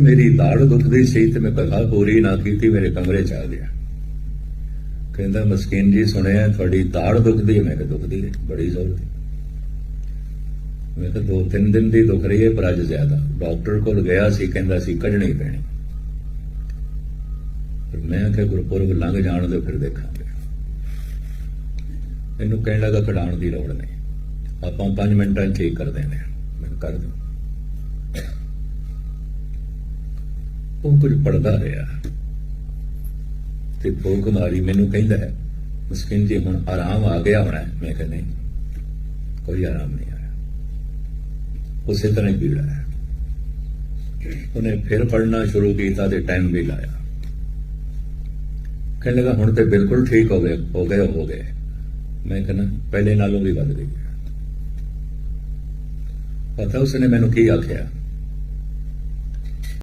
ਦਿਨ ਮੇਰੀ ਦਾੜ ਦੁਖਦੀ ਸੀ ਤੇ ਮੈਂ ਕਥਾ ਪੂਰੀ ਨਾ ਕੀਤੀ, ਮੇਰੇ ਕਮਰੇ ਚ ਆ ਗਿਆ। ਕਹਿੰਦਾ, ਮਸਕੀਨ ਜੀ ਸੁਣਿਆ, ਤੁਹਾਡੀ ਦਾੜ ਦੁਖਦੀ ਹੈ। ਮੈਂ ਕਿਹਾ, ਦੁਖਦੀ ਹੈ, ਬੜੀ ਜ਼ੋਰ ਦੀ। ਮੈਂ ਤਾਂ ਦੋ ਤਿੰਨ ਦਿਨ ਦੀ ਦੁਖ ਰਹੀ ਹੈ, ਪਰ ਅੱਜ ਜ਼ਿਆਦਾ। ਡਾਕਟਰ ਕੋਲ ਗਿਆ ਸੀ, ਕਹਿੰਦਾ ਸੀ, ਕੱਢਣੀ ਪੈਣੀ। ਪਰ ਮੈਂ ਕਿਹਾ, ਗੁਰਪੁਰਬ ਲੰਘ ਜਾਣ ਦੇ ਫਿਰ ਦੇਖਾਂਗੇ। ਇਹਨੂੰ ਕਹਿਣ ਲੱਗਾ, ਕਢਾਉਣ ਦੀ ਲੋੜ ਨਹੀਂ। ਆਪਾਂ 5 ਮਿੰਟਾਂ 'ਚ ਠੀਕ ਕਰ ਦੇਣੇ ਹਾਂ। ਮੈਂ ਕਰ ਦੂੰ ਉਹ ਕੁਝ ਪੜਦਾ ਰਿਹਾ। ਤੇ ਫੋਕ ਮਾਰੀ ਮੈਨੂੰ ਕਹਿੰਦਾ ਹੈ, ਮੁਸਕਿਨ ਜੀ, ਹੁਣ ਆਰਾਮ ਆ ਗਿਆ ਹੋਣਾ ਮੈਂ ਕਹਿੰਦਾ ਨਹੀਂ, ਕੋਈ ਆਰਾਮ ਨਹੀਂ ਆਇਆ। ਉਸੇ ਤਰ੍ਹਾਂ ਹੀ ਪੀੜਾ ਹੈ। ਉਹਨੇ ਫਿਰ ਪੜਨਾ ਸ਼ੁਰੂ ਕੀਤਾ ਤੇ ਟਾਈਮ ਵੀ ਲਾਇਆ। ਕਹਿਣ ਲੱਗਾ, ਹੁਣ ਤੇ ਬਿਲਕੁਲ ਠੀਕ ਹੋ ਗਏ ਹੋ ਗਏ ਹੋ ਗਏ। ਮੈਂ ਕਹਿੰਦਾ ਪਹਿਲੇ ਨਾਲੋਂ ਵੀ ਵੱਧ ਗਈ ਪਤਾ ਉਸਨੇ ਮੈਨੂੰ ਕੀ ਆਖਿਆ?